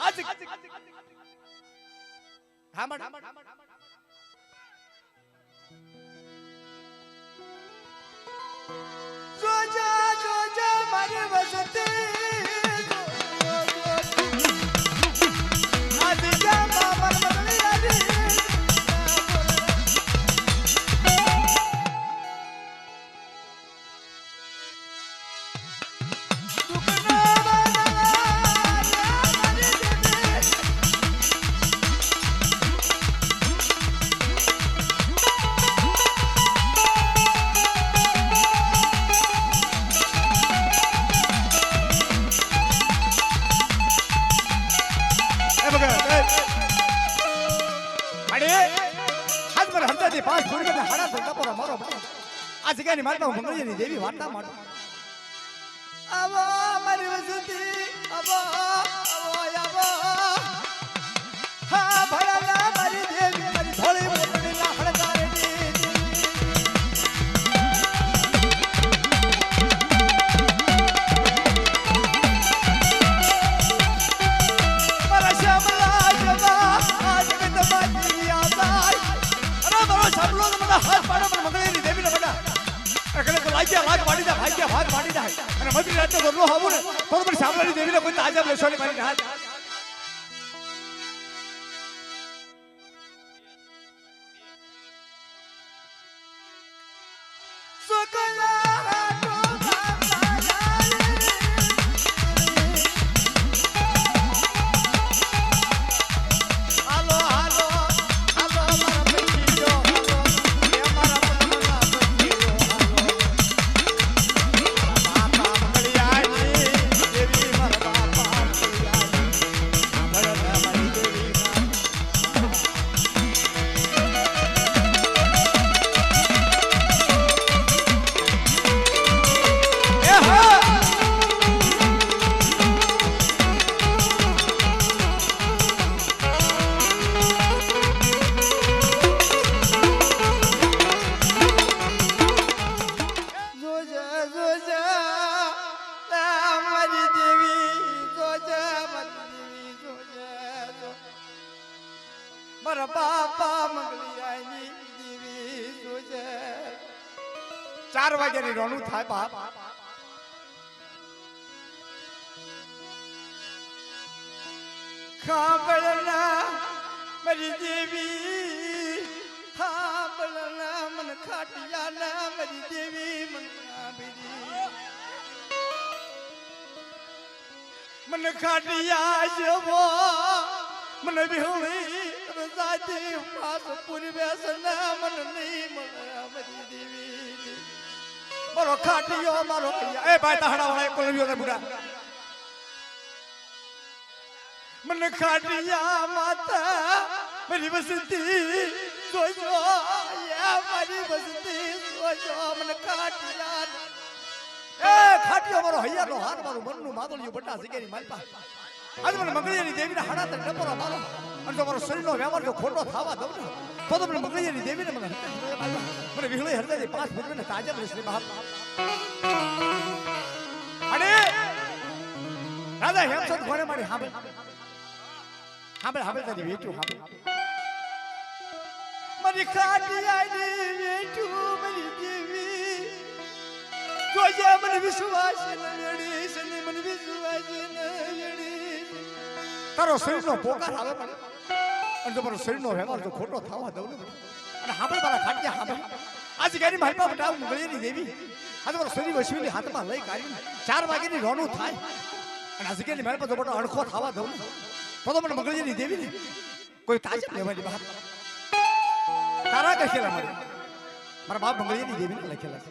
માડી જોજા ખાંભળના મરી દેવી ખાંભળના મન ખાટિયાના મરી દેવી મન ખાંભળી મન ખાટિયા જવો મને વિહળી રજાતી પાસ પૂરી બેસના મન નહીં મરી દેવી મારો ખાટિયો, મારો એ ભાઈ, તાહડા વાળા કોલવીઓ ને બુડા મને ખાટિયા માતા, મારી વસતી જોજો મારી વસતી જોજો, મને ખાટિયા એ ખાટિયો મારો હૈયાનો હાર, મારું મનનું માદળિયું બટા જગ્યાની માલપા. આજ મને મંગળીયાની દેવીને હાડા તક ડબરો મારો. અને જો મારો શરીરનો વ્યવહાર જો ખોટો થવા દઉં ને, તો તો મને મંગળીયાની દેવીને મને. મને વિહળી હરતે પાંચ ફૂટ તાજા મને શ્રી બાપ અરે! રાજા હેમચંદ ઘોડે મારી હાંભળ હાંભળ હાંભળ તારી વેટ્યું હાંભળ મારી ખાટિયાની વેટ્યું મારી દેવી જોજે મને વિશ્વાસ ન વેડી છે ને મને વિશ્વાસ ન છે. તારો શરીરનો પોકાર આવે મને અને જો મારો શરીરનો વ્યવહાર જો ખોટો થવા દઉં ને અને હાંભળ મારા ખાટિયા હાંભળ. આજ ગાડી મારી પાસે બટાવ મુગળીની દેવી. આજે મારો શરીર વસવીની હાથમાં લઈ કાઢી ચાર વાગ્યાની રોનું થાય. અને આજે ગાડી મારી પાસે મોટો અણખો થવા દઉં તો તો મને મંગળીની દેવી ને કોઈ તાજ લેવાની બહાર તારા કહેલા મારે મારા બાપ મંગળીની દેવીને લખેલા છે.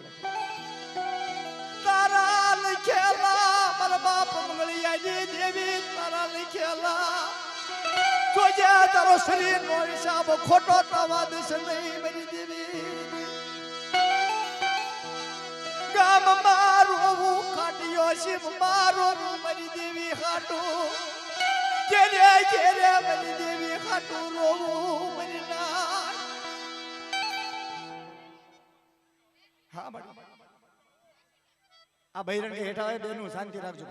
તારા લખેલા, મારા બાપ મંગળિયાની દેવી, તારા લખેલા. જોજે તારો શરીર નો હિસાબ ખોટો તવા દેશ નહીં, મારી દેવી. ગામ મારું ખાટ્યો શિવ મારો મારી દેવી ખાટું કેરે કેરે મારી દેવી ખાટું રોવું મારી ના હા મારી આ બૈરણ કે હેઠા હોય બેનું શાંતિ રાખજો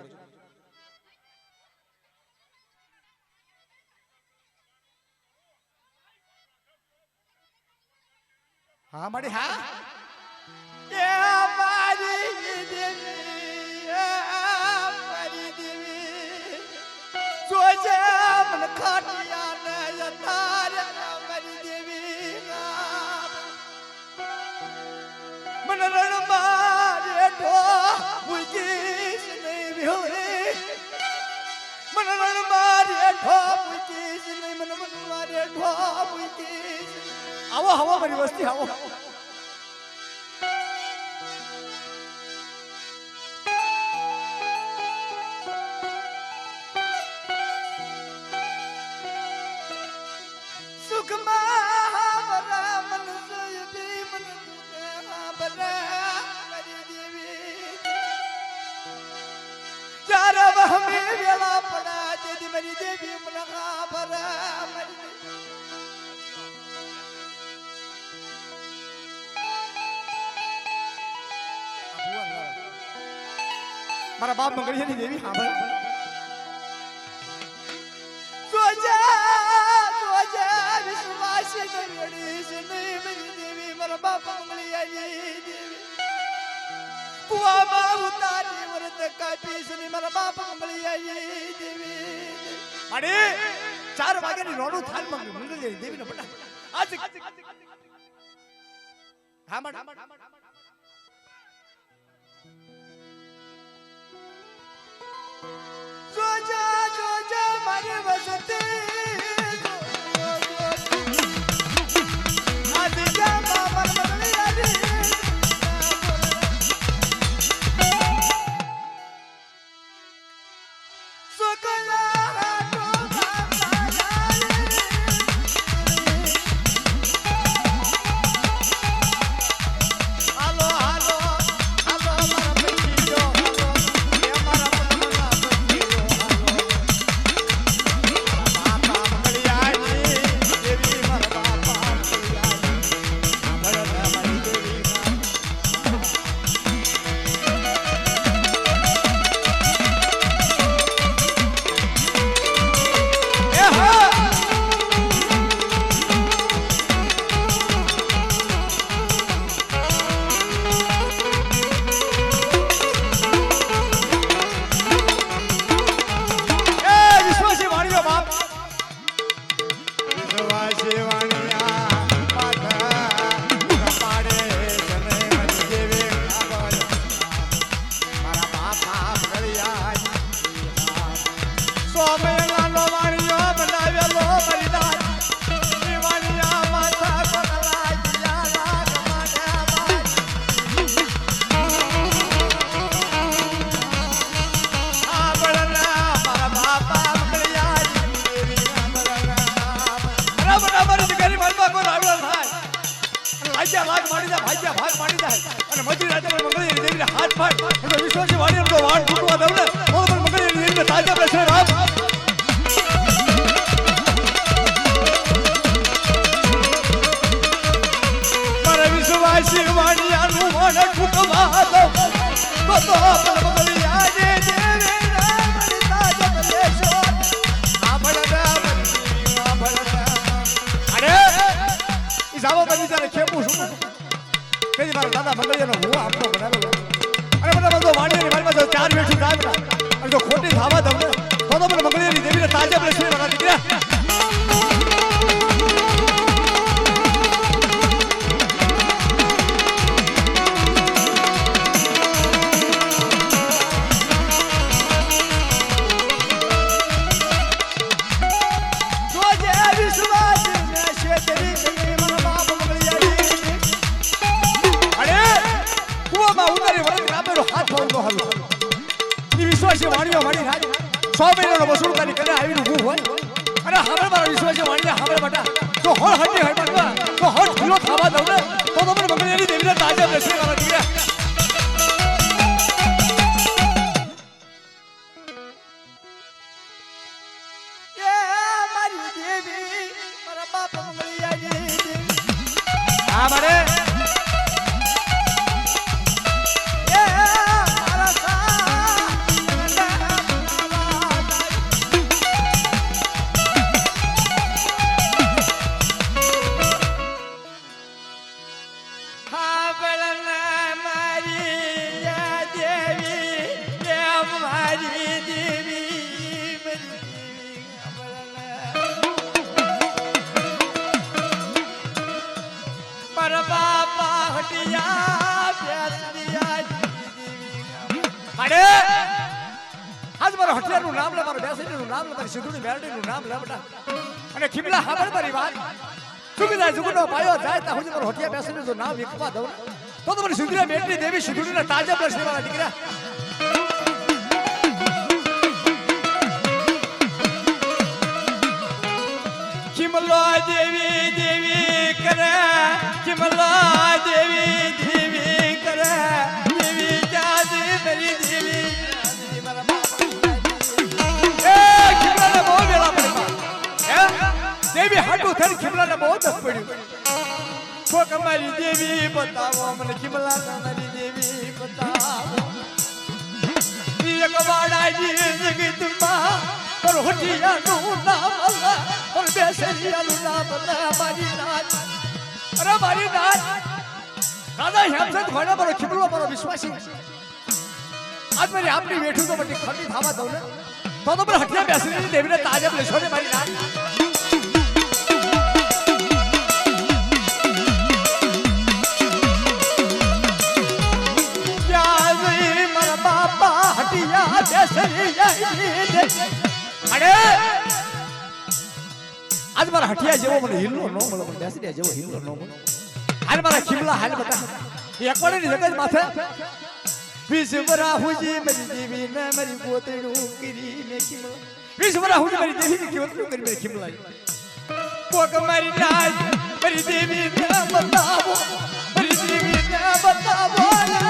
હા મળી હા આવો આવો મારી વસ્તી આવો મારા બાપ મંગળિયાની દેવી સાંભળ. જોજા જોજા વિશ્વાસી નરડીશ નહીં મારી દેવી મારા બાપ મંગળિયાની દેવી. કુવામાં ઉતારી વ્રત કાપીશ નહીં મારા બાપ મંગળિયાની દેવી. અરે ચાર વાગ્યાની રોડું થાલ મંગળી મંગળિયાની દેવીનો પટા આજ હા મડ. જોજા મારી શું છું કઈ મારા દાદા મંગળિયાનો હું આપણો બનાવેલો અરે બધા બધો વાણીની મારી પાસે ચાર બેઠી દાદા અને જો ખોટી થાવા દઉં ને તો તો મને મંગળિયાની દેવીને તાજા પ્રશ્ન દીકરા સો મહિનાનો વસૂલ કરી કરે આવીને ઊભું હોય. અરે હામળ મારા વિશ્વાસ છે વાણીને હામળ બટા તો હળ હટી હટમાં તો હળ ખુલ્લો થવા દઉં ને. મારો હટિયાનું નામ લે, મારો બેસરીનું નામ લે, મારી સિંધુની મેરડીનું નામ લે બેટા. અને ખીમલા હાંભળ મારી વાત. સુગીદાય જુગનો પાયો જાય ત્યાં સુધી મારો હટિયા બેસીને જો નામ વિકવા દઉં તો તો મને સિંધુરા મેટની દેવી સિંધુડીના તાજા પ્રશ્ન વાળા દીકરા. દેવી હાટું બહુ જ પડ્યું. કોક અમારી દેવી બતાવો, મને કિમલા તમારી દેવી બતાવો. એક વાડાજી જગતમાં પર હોટિયાનું નામ પર બેસરિયાનું નામ મારી રાત અરે મારી રાત દાદા હેમચંદ ઘોડા પર ખીમલો પર વિશ્વાસી. આજ મારી આપણી વેઠું તો બધી ખરી થાવા દઉં ને. તો તો મને હઠિયા બેસરી દેવીને તાજે લેશો ને મારી નાચ આજ મારા હઠિયા જેવો મને હિલ્લો ન મળે મને બેસરી જેવો હિલ્લો ન મળે. હાલ મારા ખીમલા હાલ બતા એકવાડે ની જગત માથે. વિશ્વરા હુજી મરી દેવી ને મરી પોતડું કરી મે ખીમલા. વિશ્વરા હુજી મરી દેવી ને પોતડું કરી મે ખીમલા. કોક મારી રાજ, મરી દેવી ને બતાવો. મરી દેવી ને બતાવો.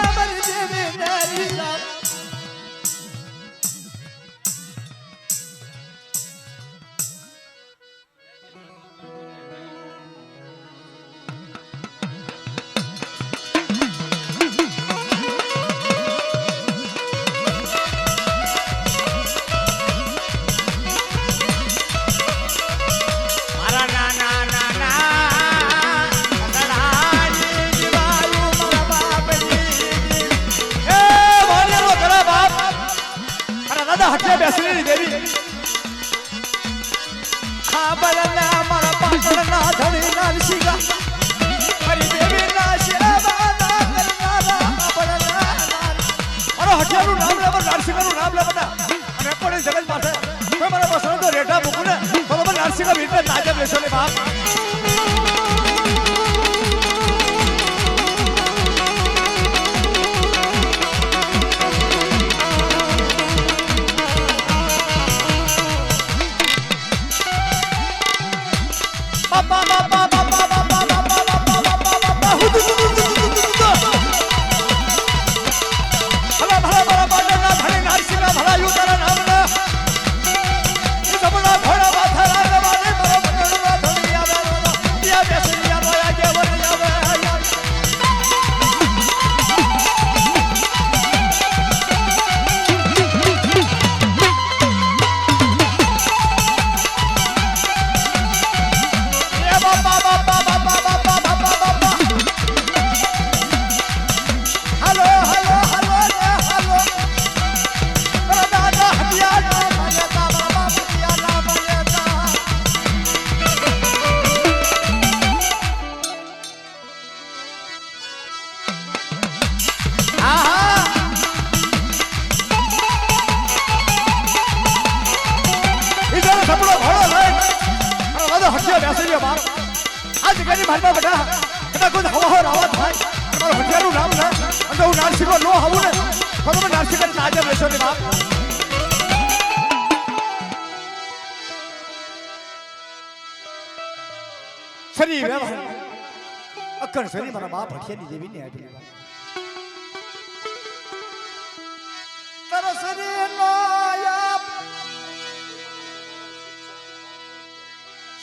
બેટા મૂકું ને બરોબર નરસિંહ વિપરીત નાજબ લેશો ને બાપ.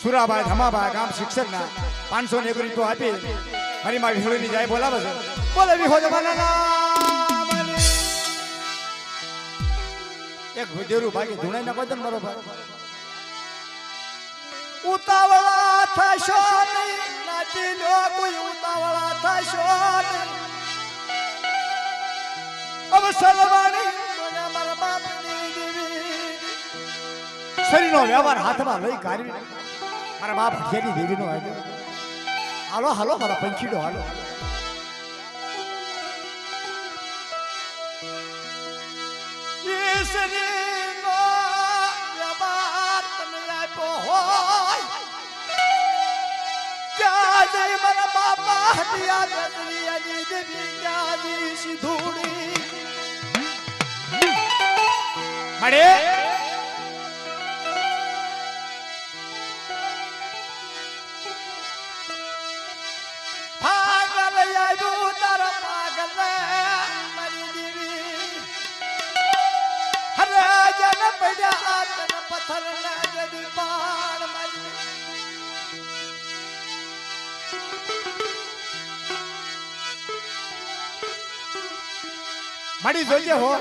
સુરાભાઈ ધમાભાઈ, ગામ શિક્ષકના. પાંચસો ને એક તો આપી. મારી માં વિહોળીની જાય બોલાવે છે. બોલે વિહો. એક ભુજેરું ભાગી ધૂણાઈ નાખો તો મારો ભાઈ ઉતાવળા થશો નાચી લો કોઈ ઉતાવળા થશો નહીં. દેવી. શરીરનો વ્યવહાર હાથમાં લઈ કાઢવી. મારા બાપ હથિયારી દેવીનો આવ્યો. હાલો હાલો મારા પંખીડો હાલો. મારા બાપા હટિયા દેવી ક્યાં સિંધુડી? મળે મારી. જોજે હો.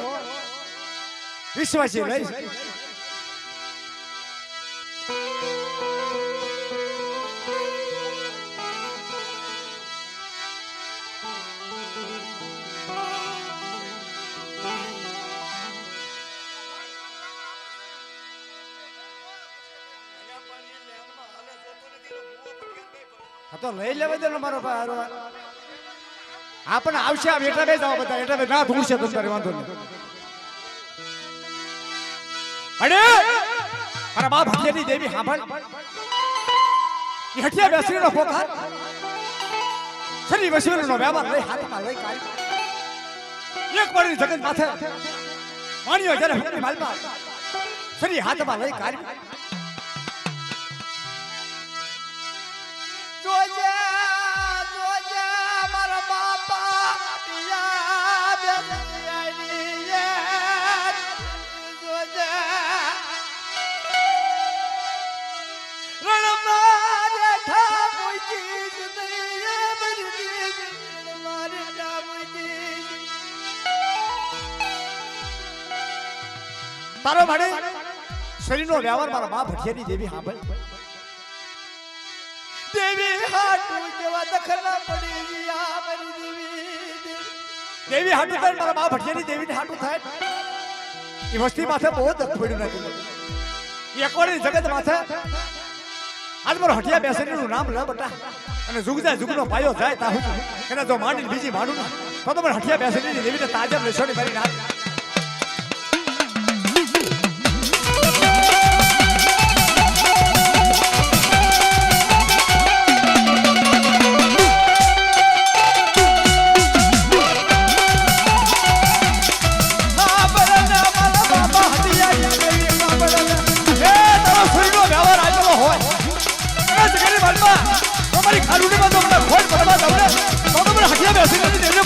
વિશ્વાસી લઈશ તો લઈ લેવા દે મારો ભાઈ હારો. પણ આવશે આ બેટા બે જાવ બધા એટલે ના ધૂળશે તો તારે વાંધો નહીં. અરે! મારા બાપ હથિયારી દેવી સાંભળ એ હથિયાર બેસરીનો પોકાર. શરી વસવીનો વ્યવહાર લઈ હાથમાં લઈ કાઢી. એક વાર જગત માથે. માણ્યો જ્યારે હુકમી માલમાં. શરી હાથમાં લઈ કાઢી. તારો ભાડે શરીરનો વ્યવહાર મારા મા હઠિયાની દેવી સાંભળ. દેવી હાટુ કેવા દખના પડી ગયા દેવી. દેવી હાટુ થાય મારા બાપ હઠિયાની દેવીને હાટુ થાય એ વસ્તી માથે બહુ દખ પડ્યું નથી એકવાડી જગત માથે. આજ મારો હઠિયા બેસેલીનું નામ લ બટા. અને જુગ જાય, જુગનો પાયો જાય તાહુ એને જો માંડીને બીજી માંડું તો તો મને હઠિયા બેસરીની દેવીને તાજા લેશો ને મારી નાખ. હટિયા બેસી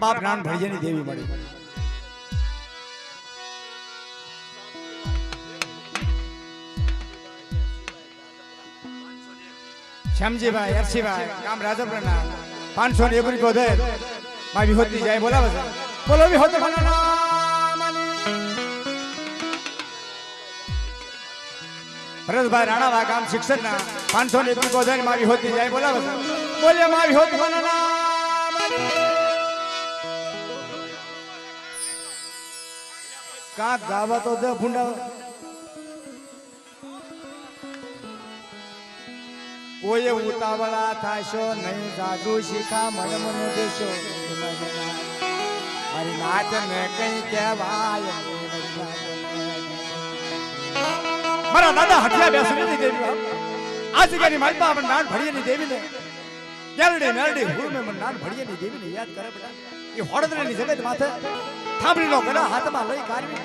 મારા બાપ નાન ભળિયાની દેવી મળી. શ્યામજીભાઈ, હર્ષીભાઈ, ગામ રાધરપુર ના પાંચસો ને એકરી ગોધે મારી વિહોતી જાય, બોલાવે છે. બોલો વિહોત ભરતભાઈ રાણાવા ગામ શિક્ષણ ના પાંચસો ને એકરી ગોધે મારી હોતી જાય, બોલાવે છે. બોલે મારી હોત મનના કાંક ગાવા તો દે ભૂંડા. કોઈ ઉતાવળા થાશો, નહીં જાદુ શીખા, મન મન દેશો. મારી નાચ ને કઈ કહેવાય મારા દાદા હઠિયા બેસણી દેવી. આ જગ્યાની માલપા આપણે નાન ભળીએની દેવીને મેલડી મેરડી હુર મેં મને નાન ભળીએની દેવીને યાદ કરે બેટા એ હોડદરાની જગત માથે થાંભલી નો ગળા હાથમાં લઈ ગારવી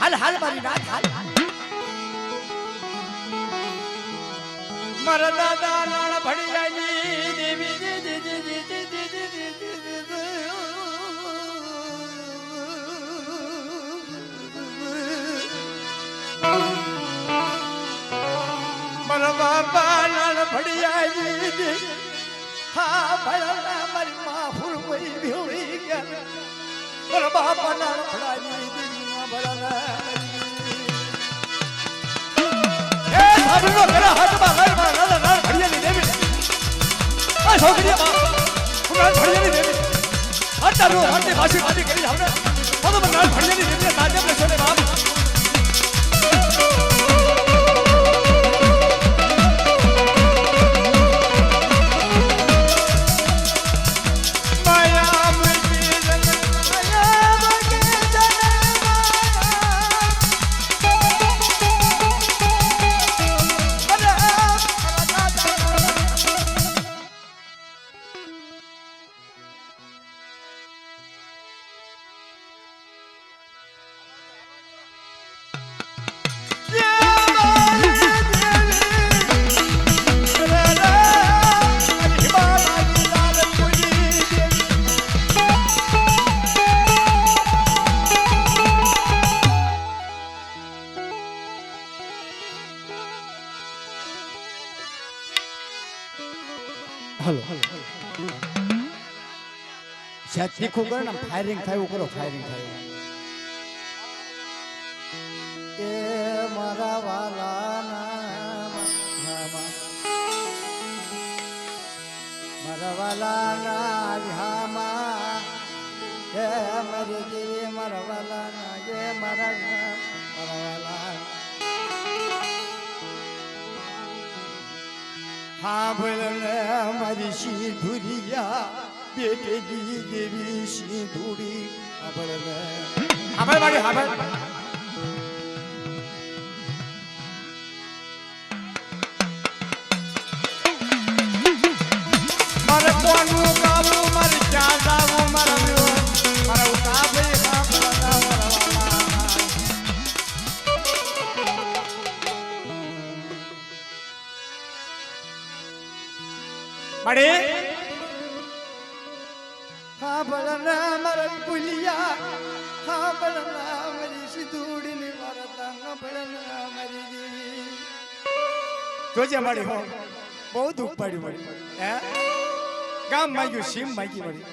હાલ હાલ, મારી નાથ હાલ. મારા દાદા રાણ ભણિયાની દેવી મારા બાપા લાલ ભણિયાની દેવી. હા ભણલા મારી માં ફૂલ મરી હટારો હાથે ભાષી ભાષી કરી આપણે હવે નાળ ફળિયાની દેવીને સાજે આપણે છોડે બાપ. હલો. શાયદ તીખું કરે ને ફાયરિંગ થાય કરો ફાયરિંગ થાય એ મારા વાલાના મારા વાલાના ઝામાં એ મારી દેવી મારા વાલાના એ મારા મારા હા ભલને મારી સિંધુરિયા બેટેજી દેવી સિંધુરી. હા ભલને હા ભલ મળી હા બળના મરણ પુલિયા હા બળના મરી સિધુડીની મારા બળના મરી દેવી જોજે મારી હો બહુ દુઃખ પડ્યું મળી હે? ગામ માંગ્યું સીમ માંગી મળી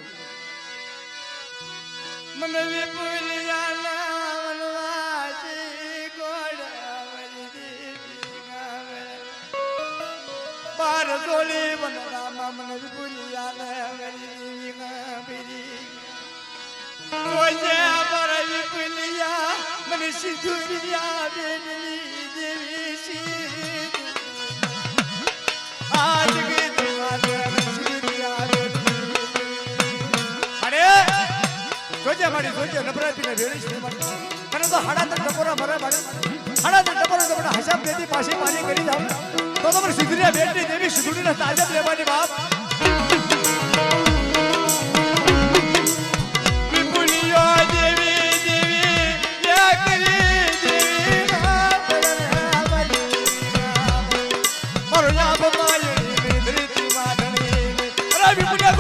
મને વિપુલિયા ના વનવાસી ગોડા મરી દેવી બાર દોલી વનરામા મને તો હાડા તો ટકોરા ભરા ભરે હાડા તો ટકોરા તો મને હસાબ દેતી પાછી પાછી કરી જાવ બરોબર સુધરી બેટની દેવી સુધરીને તાજબ લેવાની બાપ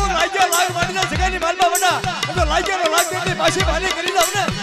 રાજ્ય લાગ મારી જગ્યાની માલમાં બના તો રાજ્યનો લાગ પાછી ભાલી કરી દઉં ને